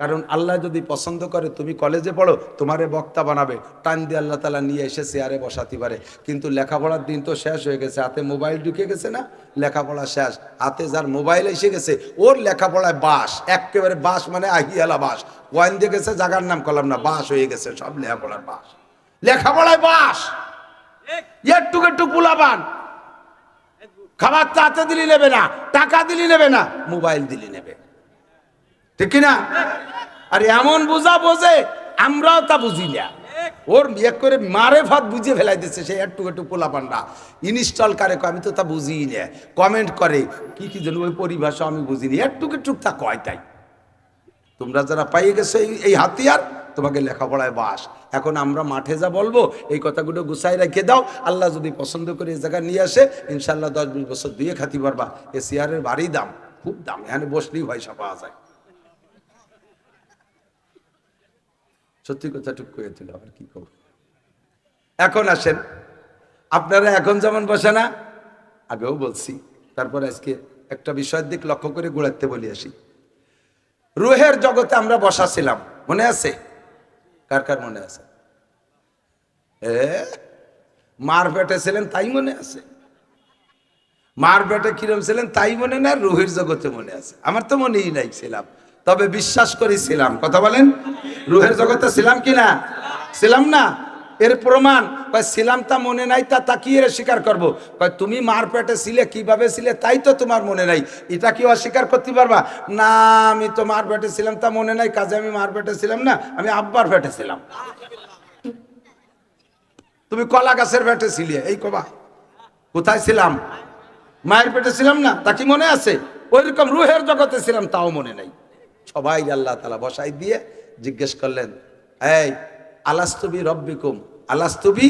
কারণ আল্লাহ যদি পছন্দ করে, তুমি কলেজে পড়ো, তোমারে বক্তা বানাবে। টান দিয়ে আল্লাহ তালা নিয়ে এসে চেয়ারে বসাতে পারে। কিন্তু লেখাপড়ার দিন তো শেষ হয়ে গেছে, হাতে মোবাইল ঢুকে গেছে না? লেখাপড়া শেষ। হাতে যার মোবাইল এসে গেছে, ওর লেখাপড়ায় বাস। একেবারে বাস মানে আহিয়ালা বাস। ওয়াইন দিয়ে গেছে, জাগার নাম করলাম না, বাস হয়ে গেছে, সব লেখাপড়ার বাস। লেখাপড়ায় বাস! একটু একটু পুলাবান খাবার তো হাতে দিলি নেবে না, টাকা দিলি নেবে না, মোবাইল দিলি নেবে। ঠিক কিনা? আর এমন বোঝা বোঝে আমরাও তা বুঝি না। ওর এক করে মারে ভাত বুঝে ফেলাই দিচ্ছে সে একটু একটু পোলা পান্ডা ইনস্টল করে আমি তো তা বুঝিই না। কমেন্ট করে, কি কি যেন ওই পরিভাষা আমি বুঝিনি। একটু একটু তা কয় তাই। তোমরা যারা পাইয়ে গেছো এই- হাতিয়ার, তোমাকে লেখাপড়ায় বাস। এখন আমরা মাঠে যা বলব, এই কথাগুলো গুছাই রেখে দাও। আল্লাহ যদি পছন্দ করে এই জায়গায় নিয়ে আসে ইনশাল্লাহ দশ বিশ বছর দিয়ে খাতি পারবা। এ চেয়ারের ভারী দাম, খুব দাম। এখানে বসলেই পয়সা পাওয়া যায়। সত্যি কথা টুক করে দিল আবার কি করব এখন আসেন। আপনারা এখন যেমন বসে না, আগেও বলছি, তারপর আজকে একটা বিষয়ের দিক লক্ষ্য করে ঘুরাতে বলি আসি। রুহের জগতে আমরা বসা ছিলাম, মনে আছে? কার কার মনে আছে? এ, মার পেটে ছিলেন তাই মনে আছে? মার পেটে কিরম ছিলেন তাই মনে না, রুহের জগতে মনে আছে? আমার তো মনেই নাই ছিলাম। তবে বিশ্বাস করেছিলাম কথা বলেন? রুহের জগতে ছিলাম কি না? ছিলাম না। এর প্রমাণ ছিলাম তা মনে নাই, তা তাকিয়ে স্বীকার করব। কয় তুমি মার পেটে ছিলে, কীভাবে ছিলে, তাই তো তোমার মনে নাই। এটা কি অস্বীকার করতে পারবা? না, আমি তো মার পেটে ছিলাম, তা মনে নাই, কাজে আমি মার পেটে ছিলাম না, আমি আব্বার পেটে ছিলাম। তুমি কলা গাছের পেটে ছিলে, এই কবা। কোথায় ছিলাম? মায়ের পেটে ছিলাম না, তা কি মনে আছে? ওইরকম রুহের জগতে ছিলাম, তাও মনে নাই। সবাই আল্লাহ তালা বসাই দিয়ে জিজ্ঞেস করলেন, এই আলাস্তবি রব্বিকুম আলাস্তবি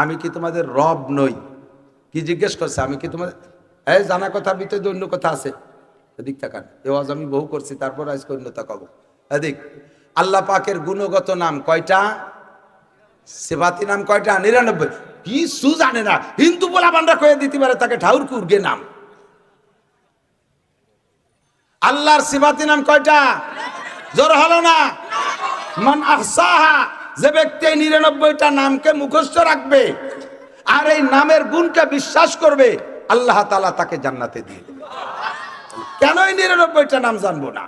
আমি কি তোমাদের রব নই? কি জিজ্ঞেস করছে, আমি কি তোমাদের এই, জানা কথার ভিতরে অন্য কথা আছে। এদিক তাকান, এ আমি বহু করছি, তারপর আজকে অন্য তাকাবো এদিক, আল্লাহ পাকের গুণগত নাম কয়টা? সেবাতি নাম কয়টা? নিরানব্বই। কিছু জানে না, হিন্দু বলা বান্ডা কয়ে দিতে পারে তাকে ঠাউর কুরগে নাম। আল্লাহর সিফাতি নাম কয়টা? জোর হলো না? মান আহসাহা, যে ব্যক্তি এই নিরানব্বইটা নামকে মুখস্থ রাখবে আর এই নামের গুণকে বিশ্বাস করবে, আল্লাহ তালা তাকে জান্নাতে দিয়ে দেবে। কেন এই নিরানব্বইটা নাম জানব না?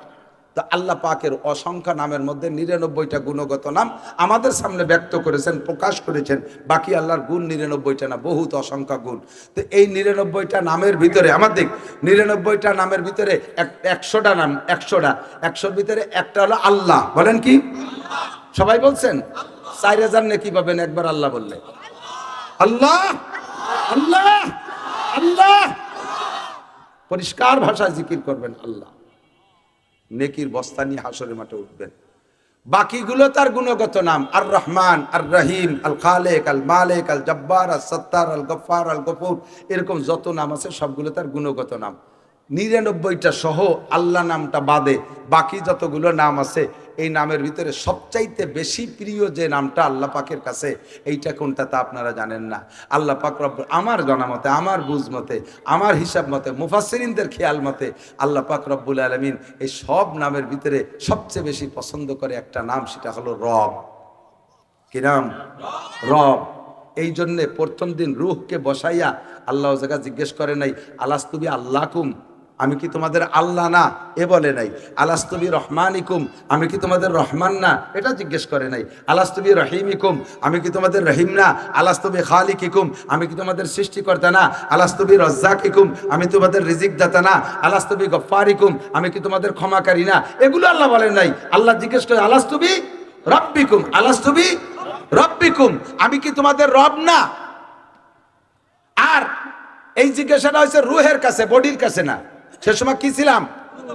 তো আল্লাহ পাকের অসংখ্য নামের মধ্যে নিরানব্বইটা গুণগত নাম আমাদের সামনে ব্যক্ত করেছেন, প্রকাশ করেছেন। বাকি আল্লাহর গুণ নিরানব্বইটা না, বহুত অসংখ্য গুণ। তো এই নিরানব্বইটা নামের ভিতরে আমাদের নিরানব্বইটা নামের ভিতরে এক, একশোটা নাম, একশোটা, একশোর ভিতরে একটা হলো আল্লাহ। বলেন কি? সবাই বলছেন? চার হাজার নেকি পাবেন, একবার আল্লাহ বললে। আল্লাহ! আল্লাহ! আল্লাহ! পরিষ্কার ভাষায় জিকির করবেন আল্লাহ। নেকির বস্তা নিয়ে হাসরের মাঠে উঠবেন। বাকিগুলো তার গুণগত নাম আর রহমান আর রহিম আল খালেক আল মালেক আল জব্বার আল সত্তার আল গফার আল গফুর এরকম যত নাম আছে সবগুলো তার গুণগত নাম। নিরানব্বইটা সহ আল্লাহ নামটা বাদে বাকি যতগুলো নাম আছে, এই নামের ভিতরে সবচাইতে বেশি প্রিয় যে নামটা আল্লাহ পাকের কাছে, এইটা কোনটা তা আপনারা জানেন না। আল্লাহ পাক রব আমার জানা মতে, আমার বুঝ মতে, আমার হিসাব মতে, মুফাসসিরিনদের খেয়াল মতে আল্লাহ পাক রব্বুল আলমিন এই সব নামের ভিতরে সবচেয়ে বেশি পছন্দ করে একটা নাম, সেটা হলো রব। কি নাম? রব। এই জন্যে প্রথম দিন রুহকে বসাইয়া আল্লাহ জায়গা জিজ্ঞেস করে নাই, আলাস্তুবি আল্লাহকুম? আমি কি তোমাদের আল্লাহ না? এ বলে নাই। আলাস্তুবি রহমানিকুম, আমি কি তোমাদের রহমান না? এটা জিজ্ঞেস করে নাই। আলাস্তুবি রহিমিকুম, আমি কি তোমাদের রহিম না? আলাস্তুবি খালিকিকুম, আমি কি তোমাদের সৃষ্টিকর্তা না? আলাস্তুবি রজ্জাকিকুম, আমি তোমাদের রিজিক দাতা না? আলাস্তুবি গফারিকুম আমি কি তোমাদের ক্ষমাকারী না? এগুলো আল্লাহ বলেন নাই। আল্লাহ জিজ্ঞেস করে, আলাস্তুবি রব্বিকুম আলাস্তুবি রব্বিকুম, আমি কি তোমাদের রব না? আর এই জিজ্ঞাসাটা হয়েছে রুহের কাছে, বডির কাছে না। সে সময় কি ছিলাম?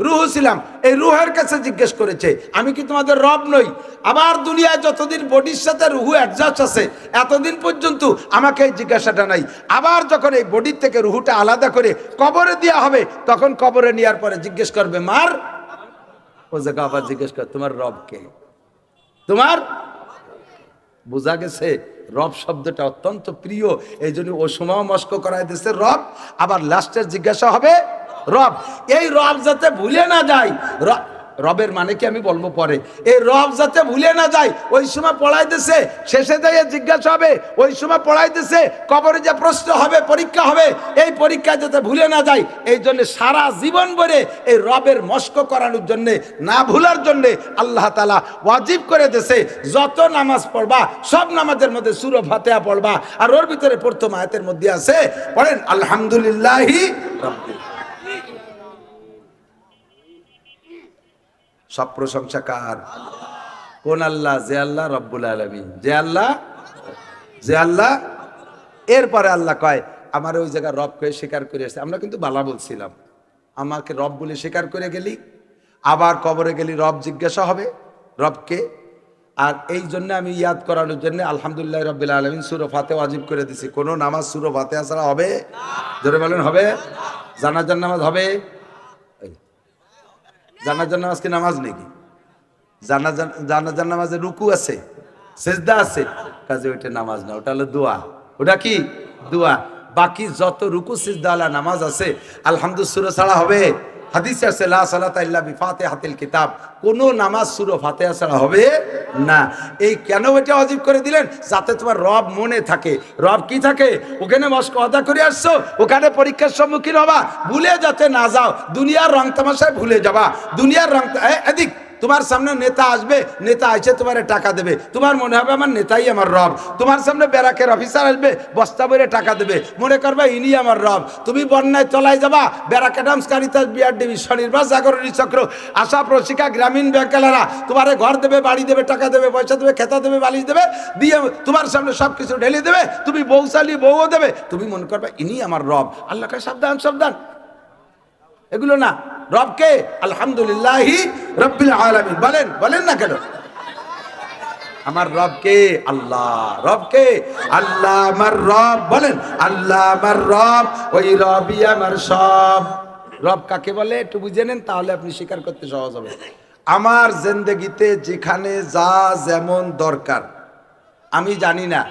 রুহ ছিলাম। এই রুহের কাছে জিজ্ঞেস করেছে, আমি কি তোমাদের রব নই? আবার দুনিয়ায় যতদিন বডির সাথে রুহু অ্যাডজাস্ট আছে, এতদিন পর্যন্ত আমাকে এই জিজ্ঞাসাটা নাই। আবার যখন এই বডির থেকে রুহুটা আলাদা করে কবরে দেওয়া হবে, তখন কবরে নেওয়ার পরে জিজ্ঞেস করবে, মার? ও জায়গা আবার জিজ্ঞেস কর, তোমার রব কে? তোমার? বোঝা গেছে, রব শব্দটা অত্যন্ত প্রিয় এই জন্য ও সময় মস্ক করাই দিচ্ছে রব, আবার লাস্টের জিজ্ঞাসা হবে রব, এই রব যাতে ভুলে না যায় রবের মানে কি আমি বলব পরে? এই রব যাতে ভুলে না যায়, ওই সময় পড়াইতেছে শেষে দিয়ে জিজ্ঞাসা হবে, ওই সময় পড়াইতেছে কবরে যে প্রশ্ন হবে, পরীক্ষা হবে, এই পরীক্ষা যাতে ভুলে না যায়, এই জন্য সারা জীবন ভরে এই রবের মস্ক করানোর জন্য, না ভুলার জন্য আল্লাহ তালা ওয়াজিব করে দেছে যত নামাজ পড়বা, সব নামাজের মধ্যে সুর ফাতেহা পড়বা, আর ওর ভিতরে প্রথম আয়াতের মধ্যে আছে, পড়েন, আলহামদুলিল্লাহি রাব্বিল সব প্রশংসা কার কোন আল্লাহ? যে আল্লাহ রব্বুল আলমিন। যে আল্লাহ? যে আল্লাহ? এরপরে আল্লাহ কয়, আমার ওই জায়গায় রবকে স্বীকার করে এসে আমরা কিন্তু বালা বলছিলাম। আমাকে রব বলে স্বীকার করে গেলি, আবার কবরে গেলি রব জিজ্ঞাসা হবে রবকে। আর এই জন্য আমি ইয়াদ করানোর জন্য আলহামদুলিল্লাহ রব্বিল আলমিন সুরো ফাতে ওয়াজিব করে দিছি। কোনো নামাজ সুরো ফাতে ছাড়া হবে? ধরে বলেন, হবে? জানাজার নামাজ হবে? জানাজার নামাজ কি নামাজ নাকি? জানাজার জানাজার নামাজে রুকু আছে, সেজদা আছে। কাজে ওইটা নামাজ না, ওটা হলো দোয়া। ওটা কি? দোয়া। বাকি যত রুকু সিজদাওয়ালা নামাজ আছে আলহামদুল সুরা ছাড়া হবে। হাদিসে আছে, লা সালাতা ইল্লা বিফাতিহাতিল কিতাব। কোন নামাজ সূরা ফাতিহা ছাড়া হবে না। এই কেন এটা অজীব করে দিলেন? যাতে তোমার রব মনে থাকে। রব কি থাকে? ওখানে মস্ক অদা করে আসছো, ওখানে পরীক্ষার সম্মুখীন হবা। ভুলে যাতে না যাও, দুনিয়ার রং তামাশায় ভুলে যাবা। দুনিয়ার রং এদিক। তোমার সামনে নেতা আসবে, নেতা এসে তোমার টাকা দেবে। তোমার মনে হবে আমার নেতাই আমার রব। তোমার সামনে ব্যারাকের অফিসার আসবে, বস্তা বইরে টাকা দেবে। মনে করবে ইনি আমার রব। তুমি বন্যায় তলায় যাবা, ব্যারাক অ্যাডামস কারিতাস বিআর ডিবি স্বনির্বাস জাগরণী চক্র, আশা, প্রশিকা, গ্রামীণ ব্যাংকেলারা, তোমার ঘর দেবে, বাড়ি দেবে, টাকা দেবে, পয়সা দেবে, খেতা দেবে, বালিশ দেবে, দিয়ে তোমার সামনে সব কিছু ঢেলে দেবে। তুমি বৌশালী বউও দেবে। তুমি মনে করবে ইনি আমার রব। আল্লাহকে সাবধান সাবধান। এগুলো না, রবকে আলহামদুলিল্লাহ রব্বিল আলামিন, বলেন বলেন না কেন? আমার রবকে আল্লাহ রবকে আল্লাহ আমার রব, বলেন, আল্লাহ আমার রব, ওই রবই আমার সব। রব কাকে বলে? একটু বুঝে নেন, তাহলে আপনি স্বীকার করতে সহজ হবে। আমার জিন্দগিতে যেখানে যা যেমন দরকার, আমি জানি না,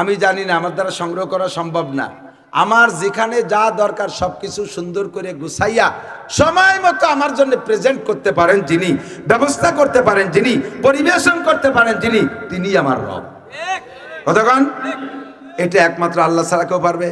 আমি জানি না, আমার দ্বারা সংগ্রহ করা সম্ভব না। আমার যেখানে যা দরকার সব কিছু সুন্দর করে গুছাইয়া সময় মতো আমার জন্য প্রেজেন্ট করতে পারেন যিনি, ব্যবস্থা করতে পারেন যিনি, পরিবেশন করতে পারেন যিনি, তিনি আমার রব। কতক্ষণ এটা একমাত্র আল্লাহ ছাড়া কেউ পারবে?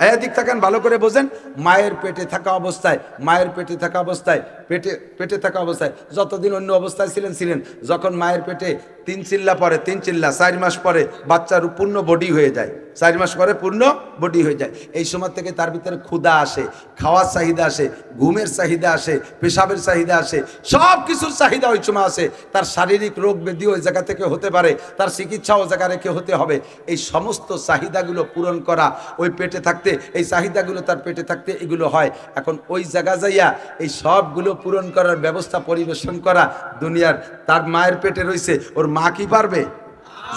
এদিক থাকেন, ভালো করে বোঝেন, মায়ের পেটে থাকা অবস্থায়, মায়ের পেটে থাকা অবস্থায় পেটে পেটে থাকা অবস্থায়। যতদিন অন্য অবস্থায় ছিলেন ছিলেন। যখন মায়ের পেটে তিন চিল্লা পরে, তিন চিল্লা, চার মাস পরে বাচ্চার পূর্ণ বডি হয়ে যায়। চার মাস পরে পূর্ণ বডি হয়ে যায়। এই সময় থেকে তার ভিতরে ক্ষুধা আসে, খাওয়ার চাহিদা আসে, ঘুমের চাহিদা আসে, পেশাবের চাহিদা আসে সব কিছুর চাহিদা ওই সময় আসে। তার শারীরিক রোগ ব্যাধি ওই জায়গা থেকে হতে পারে, তার চিকিৎসা ও জায়গা রেখে হতে হবে। এই সমস্ত চাহিদাগুলো পূরণ করা, ওই পেটে থাকতে, এই চাহিদাগুলো তার পেটে থাকতে এগুলো হয়। এখন ওই জায়গা যাইয়া এই সবগুলো পূরণ করার ব্যবস্থা পরিবেশন করা দুনিয়ার তার মায়ের পেটে রয়েছে ওর মা কি পারবে?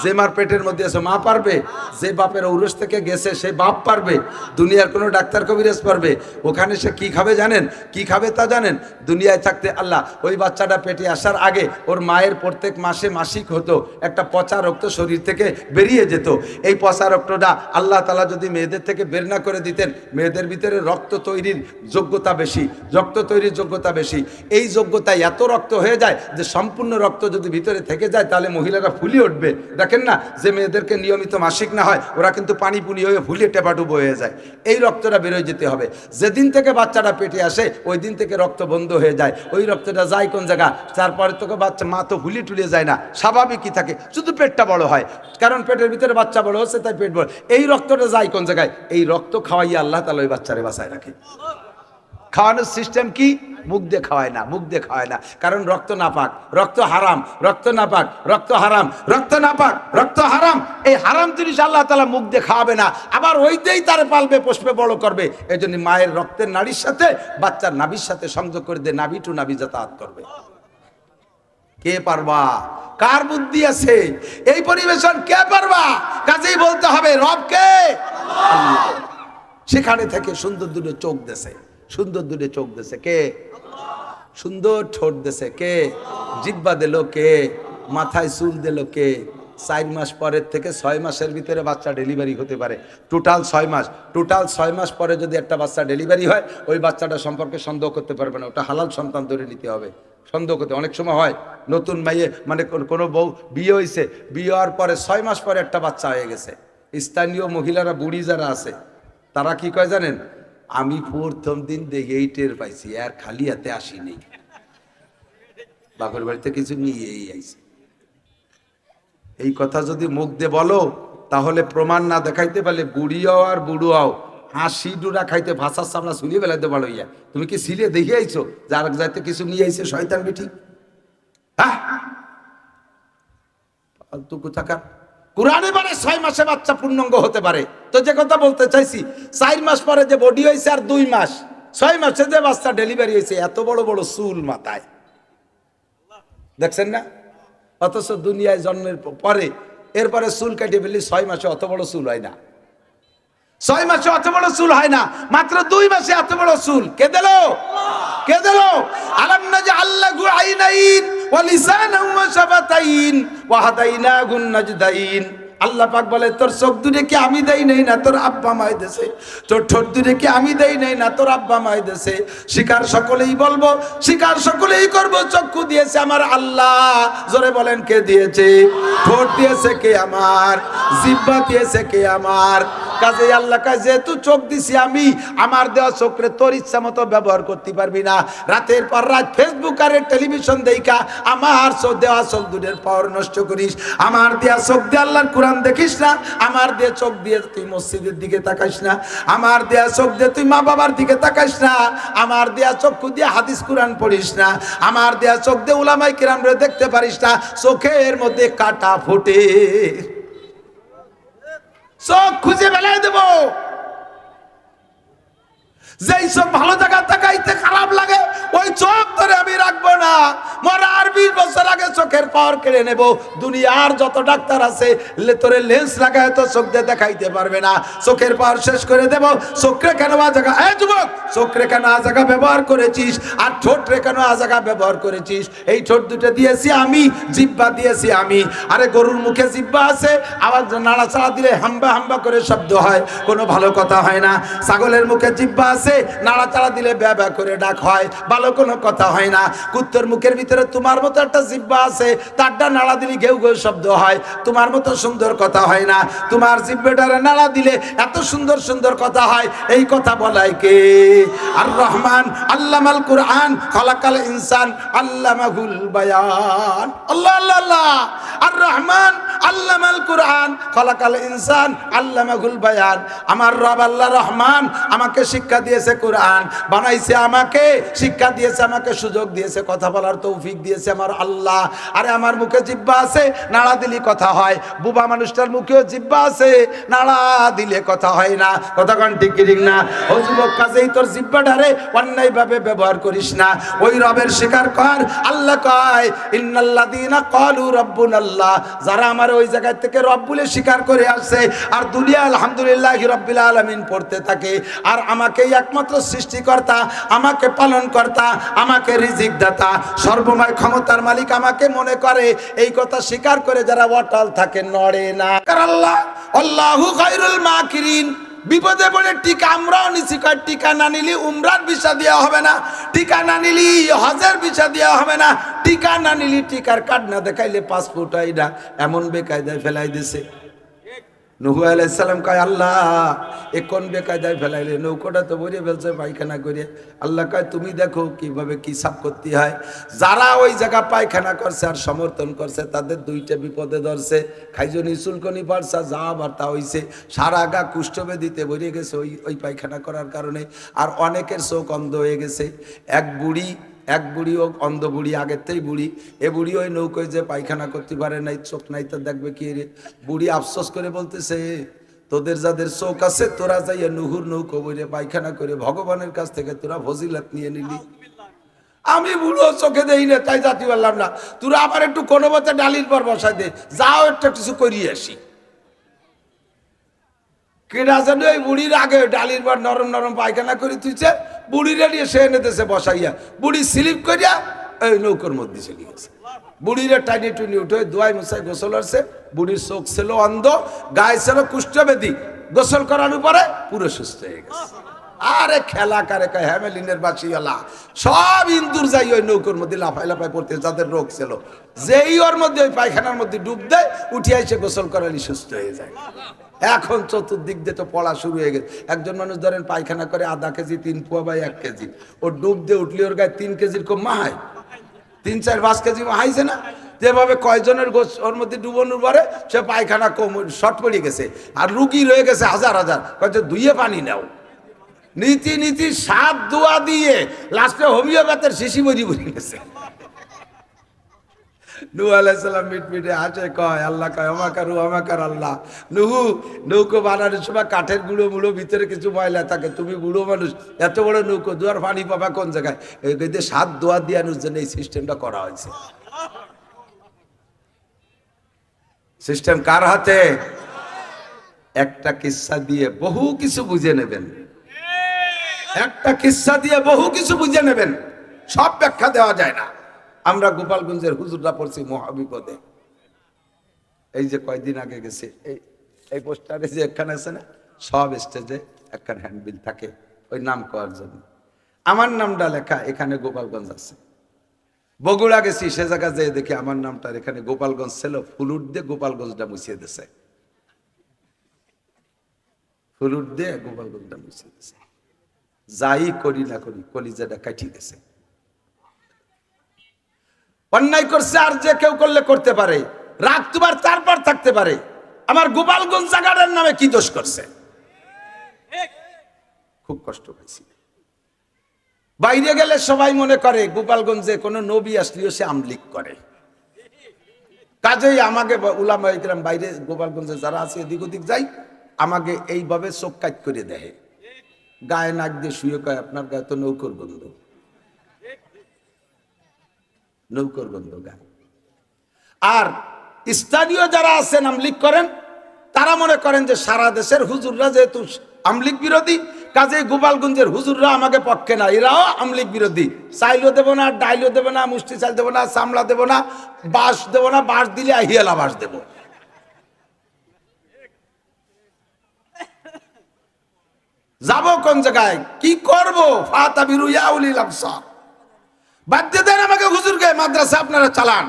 যে মার পেটের মধ্যে আছে মা পারবে, যে বাপের ঔরস থেকে গেছে, সে বাপ পারবে, দুনিয়ার কোনো ডাক্তার কবিরাজ পারবে। ওখানে সে কি খাবে জানেন? কি খাবে তা জানেন? দুনিয়ায় থাকতে আল্লাহ ওই বাচ্চাটা পেটে আসার আগে ওর মায়ের প্রত্যেক মাসে মাসিক হতো, একটা পচা রক্ত শরীর থেকে বেরিয়ে যেত। এই পচা রক্তটা আল্লাহ তালা যদি মেয়েদের থেকে বের না করে দিতেন, মেয়েদের ভিতরে রক্ত তৈরির যোগ্যতা বেশি, রক্ত তৈরির যোগ্যতা বেশি। এই যোগ্যতা এত রক্ত হয়ে যায় যে সম্পূর্ণ রক্ত যদি ভিতরে থেকে যায়, তাহলে মহিলারা ফুলিয়ে উঠবে। দেখেন না, যে মেয়েদেরকে নিয়মিত মাসিক না হয়, ওরা কিন্তু পানি পুনি হয়ে ফুলিয়ে টেপাটুপো হয়ে যায়। এই রক্তটা বেরোয় যেতে হবে। যেদিন থেকে বাচ্চাটা পেটে আসে, ওই দিন থেকে রক্ত বন্ধ হয়ে যায়। ওই রক্তটা যায় কোন জায়গা? তারপরে তোকে বাচ্চা, মা তো ফুলিয়ে টুলিয়ে যায় না, স্বাভাবিকই থাকে। শুধু পেটটা বড় হয়, কারণ পেটের ভিতরে বাচ্চা বড় হচ্ছে, তাই পেট বড়। এই রক্তটা যায় কোন জায়গায়? এই রক্ত খাওয়াইয়া আল্লাহ তালা ওই বাচ্চারে বাঁচায় রাখে। খাওয়ানোর সিস্টেম কি? মুখ দিয়ে খাওয়ায় না, মুখ দিয়ে খাওয়ায় না। কারণ রক্ত নাপাক, রক্ত হারাম, রক্ত নাপাক, রক্ত হারাম, রক্ত নাপাক, রক্ত হারাম। এই হারাম জিনিস আল্লাহ তালা মুখ দিয়ে খাওয়াবে না। আবার ওই দিয়েই তারে পালবে পোষবে বড় করবে। এই জন্য মায়ের রক্তের নাড়ির সাথে, বাচ্চার নাভির সাথে সংযোগ করে দিয়ে নাভি টু নাভি যাতায়াত করবে। কে পারবা? কার বুদ্ধি আছে? এই পরিবেশন কে পারবা? কাজেই বলতে হবে, রব কে? সেখানে থেকে সুন্দর দুটো চোখ দেশে। সুন্দর দুটো চোখ দেশে কে? সুন্দর ঠোঁট দেশে কে? জিব্বা দিল কে? মাথায় চুল দিল কে? চার মাস পরের থেকে ছয় মাসের ভিতরে বাচ্চা ডেলিভারি হতে পারে। টোটাল ছয় মাস। টোটাল ছয় মাস পরে যদি একটা বাচ্চা ডেলিভারি হয়, ওই বাচ্চাটা সম্পর্কে সন্দেহ করতে পারবে না। ওটা হালাল সন্তান ধরে নিতে হবে। সন্দেহ করতে অনেক সময় হয়, নতুন মেয়ে মানে কোন- কোনো বউ বিয়ে হয়েছে বিয়ে হওয়ার পরে ছয় মাস পরে একটা বাচ্চা হয়ে গেছে। স্থানীয় মহিলারা, বুড়ি যারা আছে, তারা কি কয় জানেন? আমি প্রথম দিন দেখে এই টের পাইছি, আর খালি হাতে আসিনি বাপের বাড়িতে কিছু নিয়েই আইছে। এই কথা যদি মুখ দিয়ে বলো, তাহলে প্রমাণ না দেখাইতে পারলে বুড়িও আর বুড়ুয়াও হাসি ডুরা খাইতে ভাষার সামনা শুনিয়ে বেলাইতে পারো ইয়া। তুমি কি সিলে দেখে আইছো যার যাইতে কিছু নিয়ে আইছে শয়তান বেটি হ্যাঁ? কোরআনে পারে ছয় মাসে বাচ্চা পূর্ণাঙ্গ হতে পারে। তো যে কথা বলতে চাইছি, চার মাস পরে যে বডি হয়েছে আর দুই মাস, ছয় মাসে যে বাচ্চা ডেলিভারি হয়েছে, এত বড় বড় চুল মাথায়। দেখছেন না? অথচ দুনিয়ায় জন্মের পরে, এরপরে চুল কেটে ফেললি ছয় মাসে অত বড় চুল হয় না। ছয় মাসে অত বড় চুল হয় না, মাত্র দুই মাসে এত বড় চুল। কে দিল? কে দিল? আলাম না যে আল্লাহ গু আইনাইন ওয়া শাফাতাইন ওয়া হাদাইনাহুন নাজদাইন। আল্লাহ পাক বলে, তোর চোখ দূরে কি আমি দেই নাই না তোর আব্বা মাই দেশে? তোর ঠোঁট দূরে কি আমি দেই নাই না তোর আব্বা মাই দেশে? শিকার সকলেই বলব, শিকার সকলেই করব, চক্ষু দিয়েছে আমার আল্লাহ। জোরে বলেন, কে দিয়েছে? ঠোঁট দিয়েছে কে আমার? জিব্বা দিয়েছে কে আমার? কাজে আল্লাহ কাছে যেহেতু চোখ দিছি আমি, আমার দেওয়া চোখরে তোর ইচ্ছা মতো ব্যবহার করতে পারবি না। রাতের পর রাত ফেসবুক আর টেলিভিশন দেইকা আমার চোখ দেওয়া চোখ দুটের পাওয়ার নষ্ট করিস। আমার দেওয়া চোখ দিয়ে আল্লাহর কোরআন দেখিস না, আমার দিয়ে চোখ দিয়ে তুই মসজিদের দিকে তাকাইস না। আমার দেয়া চোখ দিয়ে তুই মা বাবার দিকে তাকাইস না। আমার দেয়া চক্ষু দিয়ে হাদিস কোরআন পড়িস না। আমার দেয়া চোখ দিয়ে উলামাই কিরাম দেখতে পারিস না। চোখের মধ্যে কাটা ফোটে। চোখ খুঁজে বেলায় দেব। যেই চোখ ভালো জায়গা তাকাইতে খারাপ লাগে, ওই চোখ ধরে আমি রাখব না। মরার বিশ বছর আগে চোখের পাওয়ার কেড়ে নেব। দুনিয়ার যত ডাক্তার আছে তোরে লেন্স লাগায় তো চোখ দিয়ে দেখাইতে পারবে না। চোখের পাওয়ার শেষ করে দেব। চোখরে কেন আ জায়গা এই যুবক, চোখরে কেন আ জায়গা ব্যবহার করেছিস? আর ঠোঁট কেন আ জায়গা ব্যবহার করেছিস? এই ঠোঁট দুটো দিয়েছি আমি, জিব্বা দিয়েছি আমি। আরে গরুর মুখে জিব্বা আছে, আবার নাড়াচাড়া দিলে হাম্বা হাম্বা করে শব্দ হয়। কোনো ভালো কথা হয় না। ছাগলের মুখে জিব্বা আছে নাড়াচাড়া দিলে ব্যা করে ডাক হয়, ভালো কোনো কথা হয় না। কুত্তর মুখের ভিতরে তোমার মতো একটা জিব্বা আছে, তারটা নাড়া দিলে ঘেউ ঘেউ শব্দ হয়। তোমার মতো সুন্দর কথা হয় না। তোমার জিব্বেটারে নাড়া দিলে এত সুন্দর সুন্দর কথা হয়, এই কথা বলাই কে? আর রহমান আল্লামাল কুরআন, খলাকাল ইনসান, আল্লামাহুল বায়ান। আল্লাহ আল্লাহ আল্লাহ। আর রহমান আল্লামাল কুরআন, খলাকাল ইনসান আল্লাহ আল্লামাহুল বায়ান। আমার রব আল্লাহ রহমান, আমাকে শিক্ষা দিয়েছে কোরআন, বানাইছে আমাকে, শিক্ষা দিয়েছে আমাকে, সুযোগ দিয়েছে, কথা বলার তৌফিক দিয়েছে আমার আল্লাহ। আরে আমার মুখে জিব্বা আছে, নাড়া দিলে কথা হয়। বুবা মানুষটার মুখেও জিব্বা আছে, নাড়া দিলে কথা হয় না। কথা কন ঠিক ঠিক না? ও যুবক কাজেই তোর জিব্বাটারে অন্যায় ভাবে ব্যবহার করিস না। ওই রবের স্বীকার কর, আল্লাহ কয়, ইন্নাল্লাযীনা ক্বালু রাব্বুনাল্লাহ। যারা আমার ওই জায়গা থেকে রব বলে স্বীকার করে আসছে, আর দুনিয়া আলহামদুলিল্লাহি রাব্বিল আলামিন পড়তে থাকে। আর আমাকেই একমাত্র সৃষ্টিকর্তা, আমাকে পালন কর্তা আমাকে রিজিক দাতা সর্বময় ক্ষমতার মালিক আমাকে মনে করে। এই কথা স্বীকার করে যারা অটল থাকে, নড়ে না। আল্লাহ, আল্লাহু খায়রুল বিপদে পড়ে টিকা আমরাও নিছি। কয়, টিকা না নিলি উমরার ভিসা দেওয়া হবে না। টিকা না নিলি হজের ভিসা দেওয়া হবে না। টিকা না নিলি টিকার কার্ড না দেখাইলে পাসপোর্ট হয় না। এমন বেকায়দায় ফেলাই দিছে। নুহু আলাইসালাম কয়, আল্লাহ, এ কোন বেকায়দায় ফেলাইলে? নৌকোটা তো ভরিয়ে ফেলছে পায়খানা করে। আল্লাহ কয়, তুমি দেখো কীভাবে কি সাফ করতে হয়। যারা ওই জায়গা পায়খানা করছে আর সমর্থন করছে, তাদের দুইটা বিপদে ধরছে। খাইজনি চুলকনি পারছা যা আবার তা হইছে, সারা গা কুষ্ঠবেদিতে ভরিয়ে গেছে ওই ওই পায়খানা করার কারণে। আর অনেকের চোখ অন্ধ হয়ে গেছে। এক বুড়ি এক বুড়ি ও অন্ধ বুড়ি আগের থেকেই বুড়ি। এ বুড়ি ওই নৌকোয় যে পায়খানা করতে পারে নাই, চোখ নাই, তো দেখবে কি রে? বুড়ি আফসোস করে বলতেছে, তোদের যাদের চোখ আছে, তোরা যাইয়া নুহুর নৌকো বইরে পায়খানা করে ভগবানের কাছ থেকে তোরা ফজিলাত নিয়ে নিলি। আমি বুড়ো, চোখে দেই না, তাই জাতি পারলাম না। তোরা আবার একটু কোনো মতে ডালির পর বসাই দে, যাও একটা কিছু করিয়ে আসি। কেনা জানি ওই বুড়ির আগে ডালির পর নরম নরম পায়খানা করে তুইছে বুড়িরে নিয়ে সে এনে দেশে বসাইয়া। বুড়ি স্লিপ করিয়া, এই নৌকোর মধ্যে চলে গেছে। বুড়িরা টাইনি টুনি উঠে দোয়াই মশাই গোসল আসছে বুড়ির চোখ ছিল অন্ধ, গায়ে ছিল কুষ্ঠবেদী। গোসল করার উপরে পুরো সুস্থ হয়ে গেছে। আরে খেলা কারে কয় হ্যামেলিনের বাসিওয়ালা। সব ইন্দুর যাই ওই নৌকোর মধ্যে লাফাই লাফাই পড়তে, যাদের রোগ ছিল। যেই ওর মধ্যে ওই পায়খানার মধ্যে ডুব দেয় উঠিয়ে এসে গোসল করালি সুস্থ হয়ে যায়। এখন চতুর্দিক দিয়ে তো পড়া শুরু হয়ে গেছে। একজন মানুষ ধরেন পায়খানা করে আধা কেজি, তিন পোয়া বা এক কেজি। ও ডুব দিয়ে উঠলি ওর গায়ে তিন কেজির কম মাহায় তিন, চার, পাঁচ কেজি মাহাইছে না। যেভাবে কয়জনের গোস ওর মধ্যে ডুবানোর পরে, সে পায়খানা কম, শর্ট পড়ে গেছে। আর রুগী রয়ে গেছে হাজার হাজার। কয়েছে ধুয়ে পানি নাও। নীতি নীতি সাত দোয়া দিয়ে লাস্টে হোমিওপ্যাথের শিশি মরি বলি গেছে। নুহ আলাইসাল্লাম মিটমিটে হাসে, কয়, আল্লাহ কয় আমাকার আমাকার আল্লাহ। নুহু নৌকো বানানোর সময় কাঠের গুঁড়ো মুড়ো, ভিতরে কিছু ময়লা থাকে। তুমি বুড়ো মানুষ, এত বড় নৌকো দুয়ার পানি পাবা কোন জায়গায়? সাত দোয়া দিয়ানোর জন্য এই সিস্টেমটা করা হয়েছে। সিস্টেম কার হাতে? একটা কিস্সা দিয়ে বহু কিছু বুঝে নেবেন। একটা কিস্সা দিয়ে বহু কিছু বুঝে নেবেন, সব ব্যাখ্যা দেওয়া যায় না। আমরা গোপালগঞ্জের হুজুররা পড়ছি মহাবিপদে। এই যে কয়দিন আগে গেছে, এই এই পোস্টারে যে একখানে আছে না, সব স্টেজে একখান হ্যান্ডবিল থাকে, ওই নাম করার জন্য। আমার নামটা লেখা এখানে গোপালগঞ্জ আছে। বগুড়া গেছি, সে জায়গা যেয়ে দেখি আমার নামটা এখানে গোপালগঞ্জ ছিল ফুলুট দিয়ে গোপালগঞ্জটা মুছিয়ে দিছে। ফুলুট দিয়ে গোপালগঞ্জটা মুছিয়ে দিছে। যাই করি না করি কলিজাটা কাটি গেছে। অন্যায় করছে আর যে কেউ করলে করতে পারে। রাগ তোমার তারপর থাকতে পারে। আমার গোপালগঞ্জ জায়গাটার নামে কি দোষ করছে? খুব কষ্ট পাইছি। বাইরে গেলে সবাই মনে করে, গোপালগঞ্জে কোনো নবী আসলেও সে আমলিক করে। কাজেই আমাকে উলামা ইকরাম বাইরে গোপালগঞ্জে যারা আছে, এদিক ওদিক যাই, আমাকে এইভাবে চোখ কাজ করে দেয় গায়ে নাক দিয়ে শুয়ে কয়, আপনার গায়ে তো নৌকর গন্ধ। নৌকর গন্ধ গায়ে। আর স্থানীয় যারা আছেন আমলিক করেন, তারা মনে করেন যে সারা দেশের হুজুররা যেহেতু আমলিক বিরোধী কাজে গোপালগঞ্জের হুজুররা আমাকে পক্ষে না। এরাও আমলিক বিরোধী। চাইলও দেবো না, ডাইলও দেবো না, মুষ্টি চাল দেবো না, চামড়া দেবো না, বাঁশ দেবো না, বাঁশ দিলে আহিয়ালা বাঁশ দেবো। যাব কোন জায়গায়? কি করব? ফাতা বিরু ইয়াউলিল আবসার। বাধ্য দেন আমাকে হুজুরকে, মাদ্রাসা আপনারা চালান।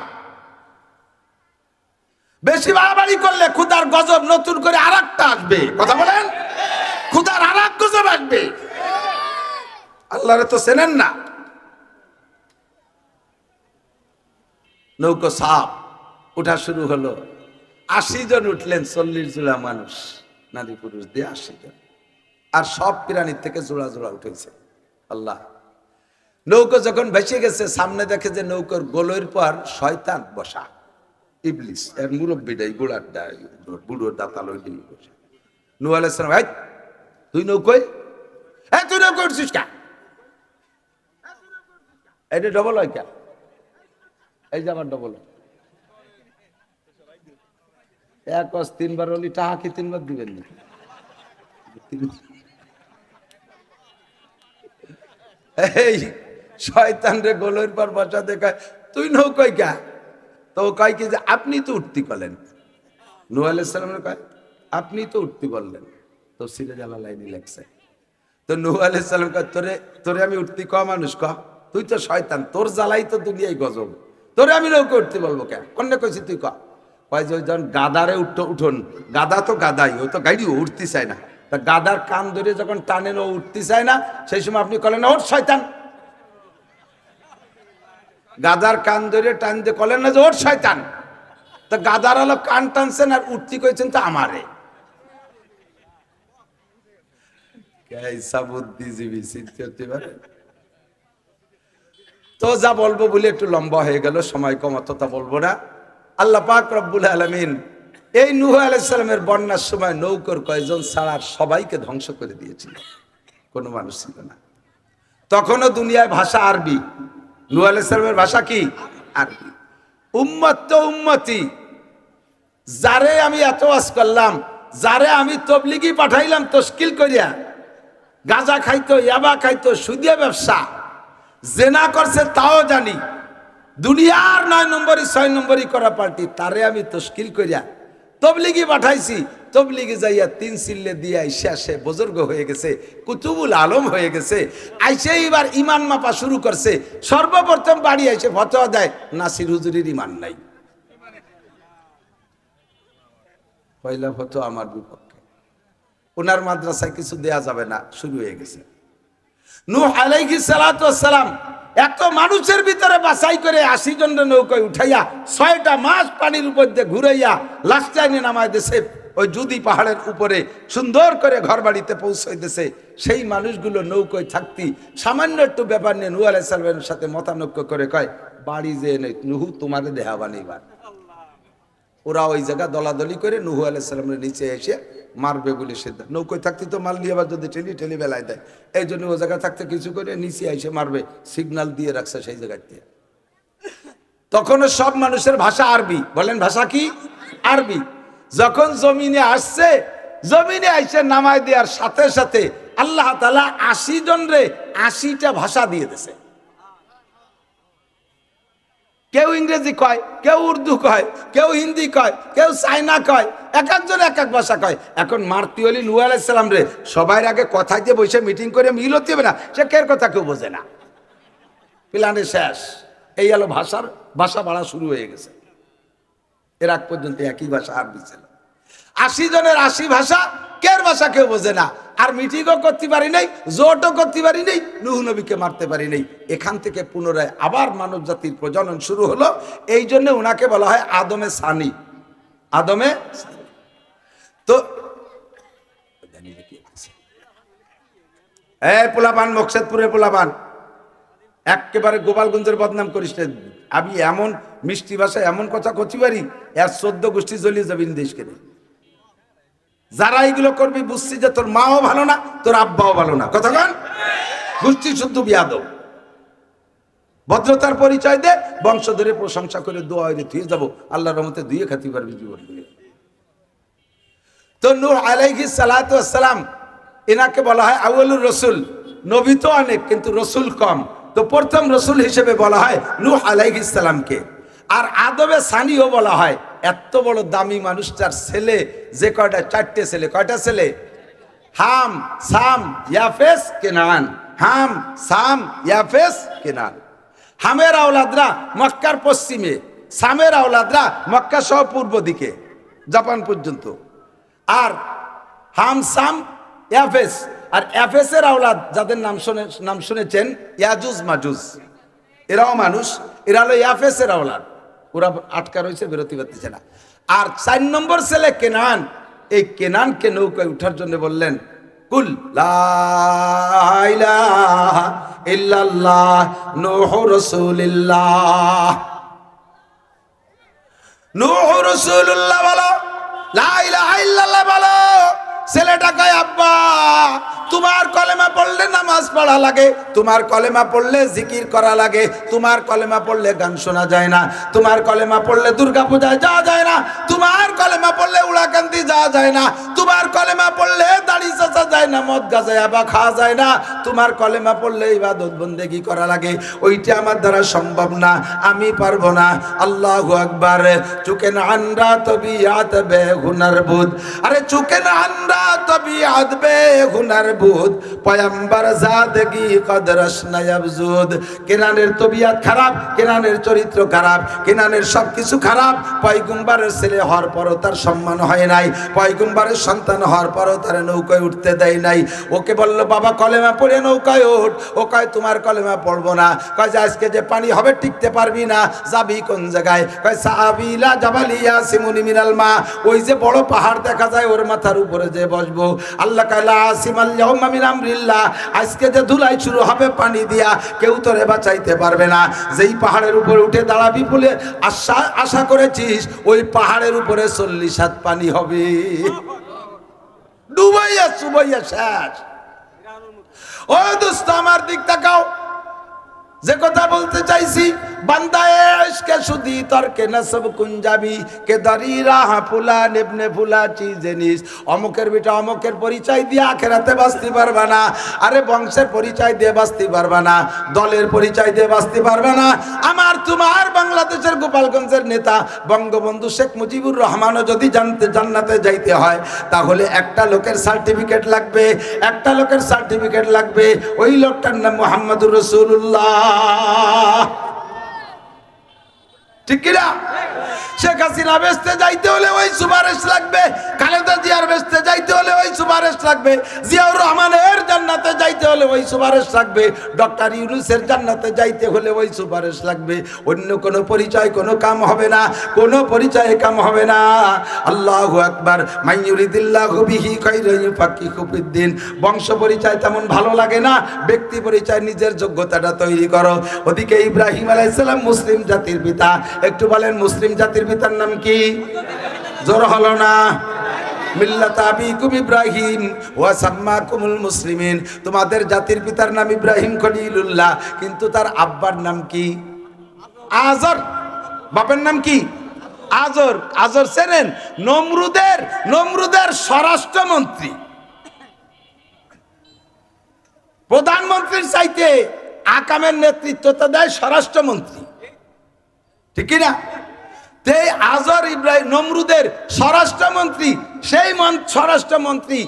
বেশি বাড়াবাড়ি করলে খুদার গজব নতুন করে আর আসবে। কথা বলেন? খুদার আর এক গজব আসবে। আল্লাহরে তো চেনেন না। নৌকো সাপ ওঠা শুরু হলো। আশি জন উঠলেন, চল্লিশ জোড়া মানুষ। নারী পুরুষ দিয়ে আশি জন। আর সব প্রাণীর থেকে জোড়া জোড়া উঠেছে। আল্লাহ। নৌকো যখন ভেসে গেছে, সামনে দেখে যে নৌকোর গোলের পর শয়তান বসা। ইবলিস, এর মুরব্বীটাই গোড়ার বুড়ো দাতাল ওই বসে। নু আলাইসালাম ভাই তুই নৌকোয় হ্যাঁ তুই নৌকো উঠছিস কা? এটা ডবল হয় কা? এই যে আমার ডবল এক তিনবার হলি টাকা কি তিনবার দিবেন না এই, শয়তান রে গোলের পর বসা দেখায়, তুই নৌকোয় কা তো কয় কি যে, আপনি তো উঠতি করলেন। নু আলাইসালামের কয়, আপনি তো উঠতি বললেন তো সিরে জ্বালা লাইনি লেগছে তো নু আলাইসালাম কয়, তোরে তোরে আমি উঠতি ক মানুষ ক? তুই তো শয়তান, তোর জ্বালাই তো দুনিয়ায় গজব। তোরে আমি নৌকে উঠতে বলব কে? কন্যা কইছি, তুই ক? কয় যে, ওই যখন গাদারে উঠ, উঠোন। গাদা তো গাদাই, ও তো গাড়ি উঠতে চায় না। তা গাদার কান ধরে যখন টানেন ও উঠতে চায় না, সেই সময় আপনি কলেন ওর শয়তান! গাদার কান ধরে টান দিয়ে কলেন না যে ওর শয়তান! তা গাদার আলো কান টানছেন আর উঠতি কইছেন, তো আমারে! তো যা বলব বলে একটু লম্বা হয়ে গেল, সময় কম অতটা বলব না। আল্লাহ পাক রব্বুল আলমিন এই নুহ আলাইসালামের বন্যার সময় নৌকর কয়েকজন ছাড়া সবাইকে ধ্বংস করে দিয়েছিল? কোনো মানুষ ছিল না। তখনও দুনিয়ায় ভাষা আরবি। নুহ আলাইসালামের ভাষা কি? আরবি। উম্মত তো উম্মতি। যারে আমি এত আজ করলাম, যারে আমি তবলিগি পাঠাইলাম তস্কিল করিয়া, গাঁজা খাইতো, ইয়াবা খাইতো, সুদিয়া ব্যবসা, জেনা করছে তাও জানি। দুনিয়ার নয় নম্বরই, ছয় নম্বরই করা পার্টি, তারে আমি তস্কিল করিয়া তবলিগি পাঠাইছি। তবলিগি যাইয়া তিন সিল্লে দিয়ে আইসা সে বুজুর্গ হয়ে গেছে, কুতুবুল আলম হয়ে গেছে। আইসে এবার ইমান মাপা শুরু করছে। সর্বপ্রথম বাড়ি আইসে ফতোয়া দেয়, নাসির হুজুরির ইমান নাই। পয়লা ফতো আমার বিপক্ষে। ওনার মাদ্রাসায় কিছু দেয়া যাবে না, শুরু হয়ে গেছে। নূহ আলাইহি সালাম এত মানুষের ভিতরে বাছাই করে আশি জন নৌকায় উঠাইয়া ছয়টা মাস পানির উপর দিয়ে ঘুরাইয়া লাস্ট টাইমে নামায় দেশে ওই জুদি পাহাড়ের উপরে সুন্দর করে ঘর বাড়িতে পৌঁছাইতেছে সেই মানুষগুলো নৌকোয় থাকতি সামান্য একটু ব্যাপার নিয়ে নূহ আলাই সালামের সাথে মতানৈক্য করে কয়, বাড়ি যে নেই। নুহু তোমারে দেহা বানিবার ওরা ওই জায়গা দলাদলি করে নুহু আলাই সালামের নিচে এসে মারবে বলে সিদ্ধান্ত। নৌকোয় থাকতে তো মারলি আবার যদি ঠেলি ঠেলি বেলায় দেয়। এই জন্য ও জায়গা থাকতে কিছু করে নিচে এসে মারবে সিগন্যাল দিয়ে রাখছে সেই জায়গাতে তখনও সব মানুষের ভাষা আরবি। বলেন ভাষা কি? আরবি। যখন জমিনে আসছে, জমিনে আইসে নামায় দেওয়ার সাথে সাথে আল্লাহ তালা আশি জন রে আশিটা ভাষা দিয়ে দিছে কেউ ইংরেজি কয়, কেউ উর্দু কয়, কেউ হিন্দি কয়, কেউ চাইনা কয়, এক একজন এক এক ভাষা কয়। এখন মারতি অলি নু আলাইসালাম রে সবাই আগে কথায় যে বসে মিটিং করে মিল হতে হবে না, সে কের কথা কেউ বোঝে না। প্ল্যানে শেষ। এই হলো ভাষার, ভাষা বাড়া শুরু হয়ে গেছে। এর আগ পর্যন্ত একই ভাষা আরবি ছিল আশি জনের আশি ভাষা কের ভাষা কেউ বোঝে না। আর মিটিংও করতে পারি নাই, জোটও করতে পারি নাই, নুহ নবীকে মারতে পারি নাই। এখান থেকে পুনরায় আবার মানব জাতির প্রজনন শুরু হলো। এই জন্য ওনাকে বলা হয় আদমে সানি। আদমে তো এ পোলাপান, মকসেদপুরের পোলাপান, একেবারে গোপালগঞ্জের বদনাম করিস আমি এমন মিষ্টি ভাষায় এমন কথা করতে পারি, এর চোদ্দ গোষ্ঠী জ্বলিয়ে যাবি দেশকে নিয়ে। যারা এইগুলো করবি, বুঝছি যে তোর মাও ভালো না, তোর আব্বাও ভালো না। কথা কন? বুঝছি, শুদ্ধ বিয়াদব। ভদ্রতার পরিচয় দে বংশ ধরে প্রশংসা করে দোয়া হয়ে ধুয়ে যাব। আল্লাহর রহমতে ধুয়ে খাতি পারবি জীবন। তো নূহ আলাইহি সালাম এনাকে বলা হয় আউয়ালুর রসুল। নবী তো অনেক, কিন্তু রসুল কম। তো প্রথম রসুল হিসেবে বলা হয় নূহ আলাইহিস সালামকে। আর আদবে সানিও বলা হয় এত বড় দামি মানুষটার ছেলে, যে কয়টা, চারটে ছেলে, কয়টা ছেলে? হাম, সাম ইয়াফেস কেনান। হাম, সাম ইয়াফেস কেনান। হামের আওলাদরা মক্কার পশ্চিমে, সামের আওলাদরা মক্কা সহ পূর্ব দিকে, জাপান পর্যন্ত। আর হাম, সাম ইয়াফেস আর এফেসের আওলাদ যাদের নাম শুনে নাম শুনেছেন, ইয়াজুজ মাজুজ। এরাও মানুষ, এরা হলো ইয়াফেসের আওলাদ। ওরা আটকা রয়েছে, বেরোতে পারতেছে না। আর চার নম্বর ছেলে কেনান, এই কেনানকে নৌকায় উঠার জন্য বললেন, কুল ইল্লাল্লাহ লা বলো। ছেলেটা কয়, আব্বা, তোমার কলেমা পড়লে নামাজ পড়া লাগে, তোমার কলেমা পড়লে জিকির করা লাগে, তোমার কলেমা পড়লে গান শোনা যায় না, তোমার কলেমা পড়লে দুর্গা পূজায় যাওয়া যায় না, তোমার কলেমা পড়লে উড়াকান্তি যাওয়া যায় না, তোমার কলেমা পড়লে দাড়ি চাচা যায় না, মদ গাজায় বা খাওয়া যায় না, তোমার কলেমা পড়লে ইবাদত বন্দেগি করা লাগে, ওইটা আমার দ্বারা সম্ভব না, আমি পারব না, আল্লাহ আকবার, চুকে না আনরা তবিয়াত বে বুধ আরে চুকে না আনরা তবিয়াত বে বুধ, পয়ম্বর জাদগি কদরস নয়বজুদ কেনানের তবিয়াত খারাপ, কেনানের চরিত্র খারাপ, কেনানের সব কিছু খারাপ, পয়গুম্বারের ছেলে হওয়ার পরও তার সম্মান হয় নাই, পয়গুম্বারের সন্তান হওয়ার পরও তার নৌকায় উঠতে দেয় নাই। ওকে বলল, বাবা, কলেমা পড়ে নৌকায় ওঠ। ও কয়, তোমার কলেমা পড়ব না। কয়, যে আজকে যে পানি হবে টিকতে পারবি না, যাবি কোন জায়গায়? কয় সাহাবিলা জাবালিয়া সিমুনি মিনাল মা। ওই যে বড় পাহাড় দেখা যায়, ওর মাথার উপরে যে বসবো। আল্লাহ আজকে যে ধুলাই শুরু হবে পানি দিয়া, কেউ তোরে বাঁচাইতে পারবে না। যেই পাহাড়ের উপরে উঠে দাঁড়াবি বলে আশা আশা করেছিস, ওই পাহাড়ের উপরে চল্লিশ হাত পানি হবে। ডুবাইয়া চুবাইয়া শেষ। ও দোস্ত, আমার দিক তাকাও। যে কথা বলতে চাইছি তর্কে নসব কুঞ্জাবি ফুলা চিজেনিস অমুকের অমুকের পরিচয় পারবা না। আরে বংশের পরিচয় দিয়ে পারবা না। দলের পরিচয় দিয়ে বাঁচতে পারবা না। আমার তোমার বাংলাদেশের গোপালগঞ্জের নেতা, বঙ্গবন্ধু শেখ মুজিবুর রহমানও যদি জানতে, জান্নাতে যাইতে হয়, তাহলে একটা লোকের সার্টিফিকেট লাগবে, একটা লোকের সার্টিফিকেট লাগবে। ওই লোকটার নাম মোহাম্মদুর রসুল্লাহ আল্লাহ। ঠিক কিনা? শেখ হাসিনা বেসতে যাইতে হলে ওই সুপারিশ লাগবে, খালেদা জিয়ার বেসতে যাইতে হলে ওই সুপারিশ লাগবে, জিয়াউর রহমানের জান্নাতে যাইতে হলে ওই সুপারিশ লাগবে, ডক্টর ইউনুসের জান্নাতে যাইতে হলে ওই সুপারিশ লাগবে। অন্য কোনো পরিচয়, কোনো কাম হবে না, কোনো পরিচয়ে কাম হবে না। আল্লাহু আকবার মাইয়ুরিদিল্লাহু বিহি ফিদ্দিন বংশ পরিচয় তেমন ভালো লাগে না, ব্যক্তি পরিচয় নিজের যোগ্যতাটা তৈরি করো। ওদিকে ইব্রাহিম আলাইহিস সালাম মুসলিম জাতির পিতা একটু বলেন, মুসলিম জাতির পিতার নাম কি? জোর হলো না। তোমাদের জাতির পিতার নাম ইব্রাহিম খলিলুল্লাহ, কিন্তু তার আব্বার নাম কি? আজর। বাপের নাম কি? আজর। আজর চেনেন? নমরুদের নমরুদের স্বরাষ্ট্রমন্ত্রী। প্রধানমন্ত্রীর চাইতে আকামের নেতৃত্বটা দেয় স্বরাষ্ট্রমন্ত্রী। ঠিক কি না আজর ইব্রাহিম নমরুদের স্বরাষ্ট্রমন্ত্রী, সেই মন স্বরাষ্ট্রমন্ত্রী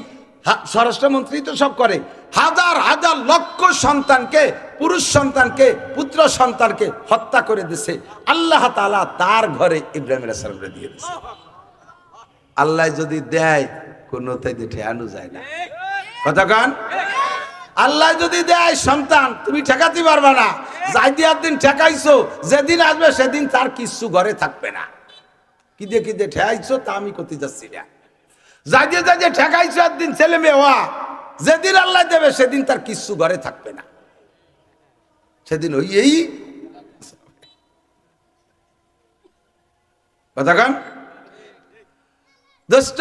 স্বরাষ্ট্রমন্ত্রী তো সব করে। হাজার হাজার লক্ষ সন্তানকে, পুরুষ সন্তানকে, পুত্র সন্তানকে হত্যা করে দিছে। আল্লাহ তাআলা তার ঘরে ইব্রাহিম সালামকে দিয়ে দিছে। আল্লাহ যদি দেয় কোনোটাই দিয়ে ঠেয়ানো যায় না। কথা কান। আল্লাহ যদি দেয় সন্তান, তুমি ঠেকাতে পারবে না। যাই দিয়ার দিন ঠেকাইছো, যেদিন আসবে সেদিন তার কিচ্ছু ঘরে থাকবে না। কি দিয়ে কি দিয়ে ঠেকাইছো তা আমি করতে যাচ্ছি না। যাই দিয়ে যাই যে ঠেকাইছো একদিন ছেলে মেয়ে হওয়া, যেদিন আল্লাহ দেবে সেদিন তার কিচ্ছু ঘরে থাকবে না। সেদিন ওই এই কথা কান। দোস্ত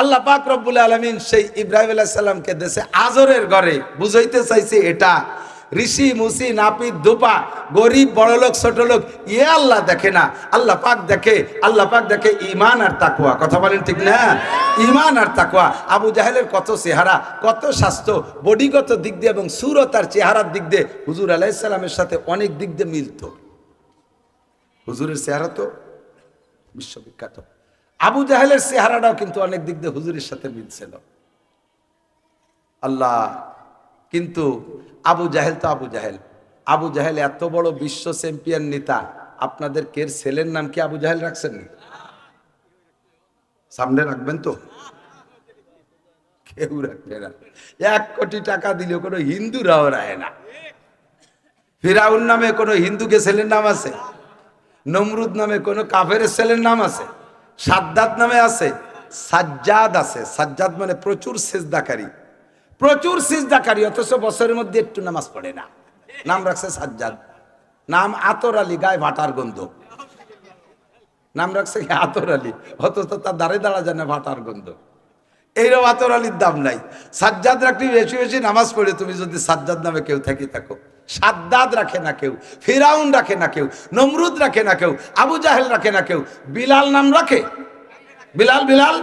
আল্লাহ পাক রব্বুল আলমিন সেই ইব্রাহিম আল্লাহ সালামকে দেশে আজরের ঘরে বুঝাইতে চাইছে, এটা ঋষি, মুসি, নাপিত, দুপা, গরিব, বড়লোক ছোট লোক ইয়ে আল্লাহ দেখে না। আল্লাহ পাক দেখে, আল্লাহ পাক দেখে ইমান আর তাকুয়া কথা বলেন ঠিক না? ইমান আর তাকুয়া আবু জাহেলের কত চেহারা, কত স্বাস্থ্য, বডিগত দিক দিয়ে এবং সুরত আর চেহারার দিক দিয়ে হুজুর আলাইসাল্লামের সাথে অনেক দিক দিয়ে মিলত। হুজুরের চেহারা তো বিশ্ববিখ্যাত। আবু জাহেলের চেহারাটাও কিন্তু অনেক দিক দিয়ে হুজুরের সাথে মিলছিল। আল্লাহ, কিন্তু আবু জাহেল তো আবু জাহেল। আবু জাহেল এত বড় বিশ্ব চ্যাম্পিয়ন নেতা, আপনাদের কের ছেলের নাম কি আবু জাহেল রাখছেন? সামনে রাখবেন তো? কেউ রাখবে না। এক কোটি টাকা দিলেও কোনো হিন্দুরাও রায় না। ফিরাউন নামে কোনো হিন্দুকে ছেলের নাম আছে? নমরুদ নামে কোনো কাফের ছেলের নাম আছে? সাদ্দাত নামে আছে। সাজ্জাদ আছে। সাজ্জাদ মানে প্রচুর সেজদাকারী। প্রচুর সিজদাকারী, অথচ বছরের মধ্যে একটু নামাজ পড়ে না। নাম রাখছে সাজ্জাদ। নাম আতর আলী, গায়ে ভাটার গন্ধ। নাম রাখছে আতর আলী? অথচ তার দাঁড়ে দাঁড়া যায় না ভাটার গন্ধ। এইরকম আতর আলীর দাম নাই। সাজ্জাদ রাখলে বেশি বেশি নামাজ পড়ে, তুমি যদি সাজ্জাদ নামে কেউ থাকি থাকো। সাদ্দাদ রাখে না কেউ, ফিরাউন রাখে না কেউ, নমরুদ রাখে না কেউ, আবু জাহেল রাখে না কেউ। বিলাল নাম রাখে? বিলাল বিলাল?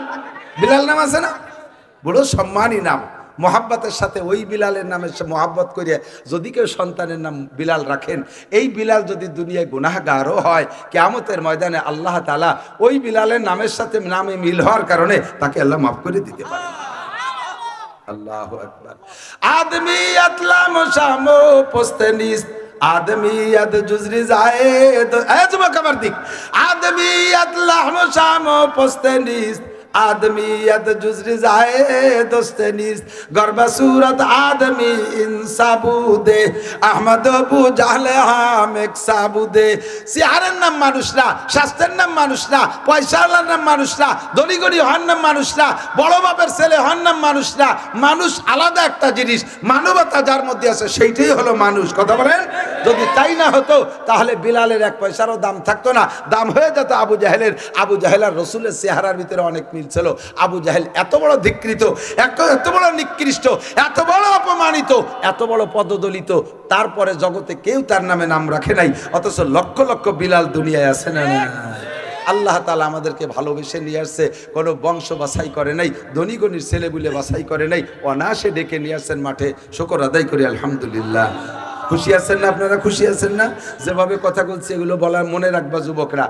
বিলাল নাম আছে না? বড় সম্মানী নাম। মোহাব্বতের সাথে ওই বিলালের নামে মোহাব্বত করিয়া যদি কেউ সন্তানের নাম বিলাল রাখেন, এই বিলাল যদি দুনিয়ায় গুনাহগারও হয়, কেয়ামতের ময়দানে আল্লাহ তালা ওই বিলালের নামের সাথে নামে মিল হওয়ার কারণে তাকে আল্লাহ মাফ করে দিতে পারে আল্লাহ আকবার। আদমিয়াত লাম শামো পোস্তেনিস আদমিয়াত জুজরি জায়েদ। এ যুবক আমার দিক। আদমিয়াত লাম শামো পোস্তেনিস আদমিয়াত জুজরি জায়েদ দোস্তেনিস গর্বা সুরত আদমি ইনসাবুদে, আহমদ আবু জাহলে হামেক সাবুদে। সিহারের নাম মানুষ না স্বাস্থ্যের নাম মানুষ না পয়সাওয়ালার নাম মানুষ না দলিগড়ি হন নাম মানুষ না বড় বাপের ছেলে হন নাম মানুষ না মানুষ আলাদা একটা জিনিস, মানবতা যার মধ্যে আছে সেইটাই হলো মানুষ। কথা বলেন? যদি তাই না হতো, তাহলে বিলালের এক পয়সারও দাম থাকতো না। দাম হয়ে যেত আবু জাহেলের। আবু জাহেল আর রসুলের চেহারার ভিতরে অনেক মিল ছিল। আবু জাহেল এত বড় ধিকৃত, এত বড় নিকৃষ্ট, এত বড় অপমানিত, এত বড় পদদলিত, তারপরে জগতে কেউ তার নামে নাম রাখে নাই, অথচ লক্ষ লক্ষ বিলাল দুনিয়ায় আছে না না আল্লাহ তালা আমাদেরকে ভালোবেসে নিয়ে আসছে, কোনো বংশ বাছাই করে নাই ধনী গণির ছেলে বলে বাছাই করে নাই অনাসে ডেকে নিয়ে আসছেন মাঠে, শকর আদায় করি, আলহামদুলিল্লাহ। খুশি আছেন না আপনারা? খুশি আছেন না? যেভাবে কথা বলছি, এগুলো বলার মনে রাখবা যুবকরা।